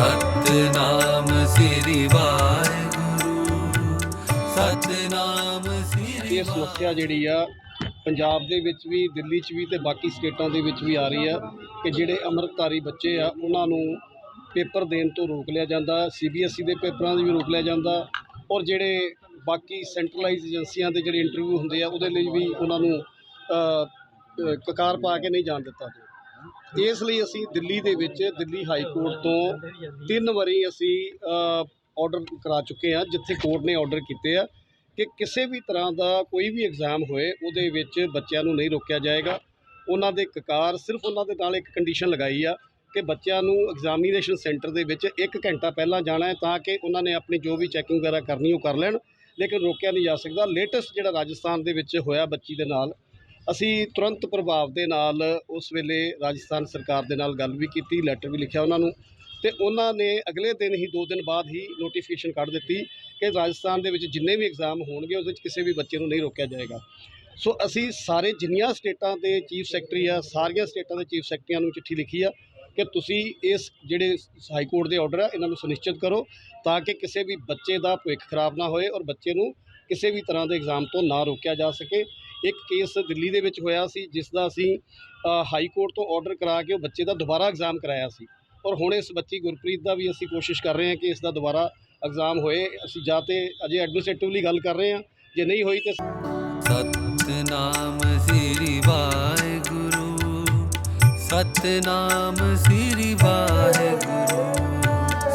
ਸਤਨਾਮ ਸ੍ਰੀ ਵਾਹਿਗੁਰੂ, ਸਤਨਾਮ ਸ੍ਰੀ ਇਹ ਸਮੱਸਿਆ ਜਿਹੜੀ ਆ, ਪੰਜਾਬ ਦੇ ਵਿੱਚ ਵੀ, ਦਿੱਲੀ 'ਚ ਵੀ ਤੇ ਬਾਕੀ ਸਟੇਟਾਂ ਦੇ ਵਿੱਚ ਵੀ ਆ ਰਹੀ ਆ ਕਿ ਜਿਹੜੇ ਅੰਮ੍ਰਿਤਧਾਰੀ ਬੱਚੇ ਆ, ਉਹਨਾਂ ਨੂੰ ਪੇਪਰ ਦੇਣ ਤੋਂ ਰੋਕ ਲਿਆ ਜਾਂਦਾ ਸੀਬੀਐਸਈ ਦੇ ਪੇਪਰਾਂ ਦੀ ਵੀ ਰੋਕ ਲਿਆ ਜਾਂਦਾ ਔਰ ਜਿਹੜੇ ਬਾਕੀ ਸੈਂਟਰਲਾਈਜ਼ ਏਜੰਸੀਆਂ ਦੇ ਜਿਹੜੇ ਇੰਟਰਵਿਊ ਹੁੰਦੇ ਆ, ਉਹਦੇ ਲਈ ਵੀ ਉਹਨਾਂ ਨੂੰ ਕਕਾਰ ਪਾ ਕੇ ਨਹੀਂ ਜਾਣ ਦਿੱਤਾ ਗਿਆ। ਇਸ ਲਈ ਅਸੀਂ ਦਿੱਲੀ ਦੇ ਵਿੱਚ ਦਿੱਲੀ ਹਾਈ ਕੋਰਟ ਤੋਂ ਤਿੰਨ ਵਾਰੀ ਅਸੀਂ ਆਰਡਰ ਕਰਾ ਚੁੱਕੇ ਹਾਂ, ਜਿੱਥੇ ਕੋਰਟ ਨੇ ਆਰਡਰ ਕੀਤੇ ਆ ਕਿ ਕਿਸੇ ਵੀ ਤਰ੍ਹਾਂ ਦਾ ਕੋਈ ਵੀ ਐਗਜ਼ਾਮ ਹੋਏ, ਉਹਦੇ ਵਿੱਚ ਬੱਚਿਆਂ ਨੂੰ ਨਹੀਂ ਰੋਕਿਆ ਜਾਏਗਾ। ਉਹਨਾਂ ਦੇ ਕਕਾਰ ਸਿਰਫ ਉਹਨਾਂ ਦੇ ਨਾਲ ਇੱਕ ਕੰਡੀਸ਼ਨ ਲਗਾਈ ਆ ਕਿ ਬੱਚਿਆਂ ਨੂੰ ਐਗਜ਼ਾਮੀਨੇਸ਼ਨ ਸੈਂਟਰ ਦੇ ਵਿੱਚ 1 ਘੰਟਾ ਪਹਿਲਾਂ ਜਾਣਾ ਹੈ ਤਾਂ ਕਿ ਉਹਨਾਂ ਨੇ ਆਪਣੀ ਜੋ ਵੀ ਚੈਕਿੰਗ ਵਗੈਰਾ ਕਰਨੀ ਉਹ ਕਰ ਲੈਣ, ਲੇਕਿਨ ਰੋਕਿਆ ਨਹੀਂ ਜਾ ਸਕਦਾ। ਲੇਟੈਸਟ ਜਿਹੜਾ ਰਾਜਸਥਾਨ ਦੇ ਵਿੱਚ ਹੋਇਆ ਬੱਚੀ ਦੇ ਨਾਲ ਅਸੀਂ ਤੁਰੰਤ ਪ੍ਰਭਾਵ ਦੇ ਨਾਲ ਉਸ ਵੇਲੇ ਰਾਜਸਥਾਨ ਸਰਕਾਰ ਦੇ ਨਾਲ ਗੱਲ ਵੀ ਕੀਤੀ ਲੈਟਰ ਵੀ ਲਿਖਿਆ ਉਹਨਾਂ ਨੂੰ ਤੇ ਉਹਨਾਂ ਨੇ ਅਗਲੇ ਦਿਨ ਹੀ 2 ਦਿਨ ਬਾਅਦ ਹੀ ਨੋਟੀਫਿਕੇਸ਼ਨ ਕੱਢ ਦਿੱਤੀ ਕਿ ਰਾਜਸਥਾਨ ਦੇ ਵਿੱਚ ਜਿੰਨੇ ਵੀ ਐਗਜ਼ਾਮ ਹੋਣਗੇ, ਉਹਦੇ ਵਿੱਚ ਕਿਸੇ ਵੀ ਬੱਚੇ ਨੂੰ ਨਹੀਂ ਰੋਕਿਆ ਜਾਏਗਾ। ਸੋ ਅਸੀਂ ਸਾਰੇ ਜਿੰਨੀਆਂ ਸਟੇਟਾਂ ਦੇ ਚੀਫ ਸੈਕਟਰੀ ਆ, ਸਾਰੀਆਂ ਸਟੇਟਾਂ ਦੇ ਚੀਫ ਸੈਕਟਰੀਆਂ ਨੂੰ ਚਿੱਠੀ ਲਿਖੀ ਆ ਕਿ ਤੁਸੀਂ ਇਸ ਜਿਹੜੇ ਹਾਈ ਕੋਰਟ ਦੇ ਆਰਡਰ ਆ, ਇਹਨਾਂ ਨੂੰ ਸੁਨਿਸ਼ਚਿਤ ਕਰੋ ਤਾਂ ਕਿ ਕਿਸੇ ਵੀ ਬੱਚੇ ਦਾ ਭਵਿੱਖ ਖਰਾਬ ਨਾ ਹੋਏ ਔਰ ਬੱਚੇ ਨੂੰ ਕਿਸੇ ਵੀ ਤਰ੍ਹਾਂ ਦੇ ਐਗਜ਼ਾਮ ਤੋਂ ਨਾ ਰੋਕਿਆ ਜਾ ਸਕੇ। ਇੱਕ ਕੇਸ ਦਿੱਲੀ ਦੇ ਵਿੱਚ ਹੋਇਆ ਸੀ ਜਿਸ ਦਾ ਅਸੀਂ ਹਾਈ ਕੋਰਟ ਤੋਂ ਆਰਡਰ ਕਰਾ ਕੇ ਉਹ ਬੱਚੇ ਦਾ ਦੁਬਾਰਾ ਐਗਜ਼ਾਮ ਕਰਾਇਆ ਸੀ। ਔਰ ਹੁਣ ਇਸ ਬੱਚੀ ਗੁਰਪ੍ਰੀਤ ਦਾ ਵੀ ਅਸੀਂ ਕੋਸ਼ਿਸ਼ ਕਰ ਰਹੇ ਹਾਂ ਕਿ ਇਸ ਦਾ ਦੁਬਾਰਾ ਐਗਜ਼ਾਮ ਹੋਏ। ਅਸੀਂ ਜਾਂ ਤੇ ਅਜੇ ਐਡਮਿਨਿਸਟ੍ਰੇਟਿਵਲੀ ਗੱਲ ਕਰ ਰਹੇ ਹਾਂ। ਜੇ ਨਹੀਂ ਹੋਈ ਤੇ ਸਤਨਾਮ ਸ੍ਰੀ ਵਾਹਿਗੁਰੂ। ਸਤਨਾਮ ਸ੍ਰੀ ਵਾਹਿਗੁਰੂ।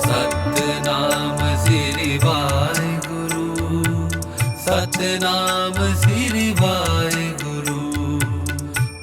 ਸਤਨਾਮ ਸ੍ਰੀ ਵਾਹਿਗੁਰੂ। ਸਤਨਾਮ ਸ੍ਰੀ ਵਾਹਿਗੁਰੂ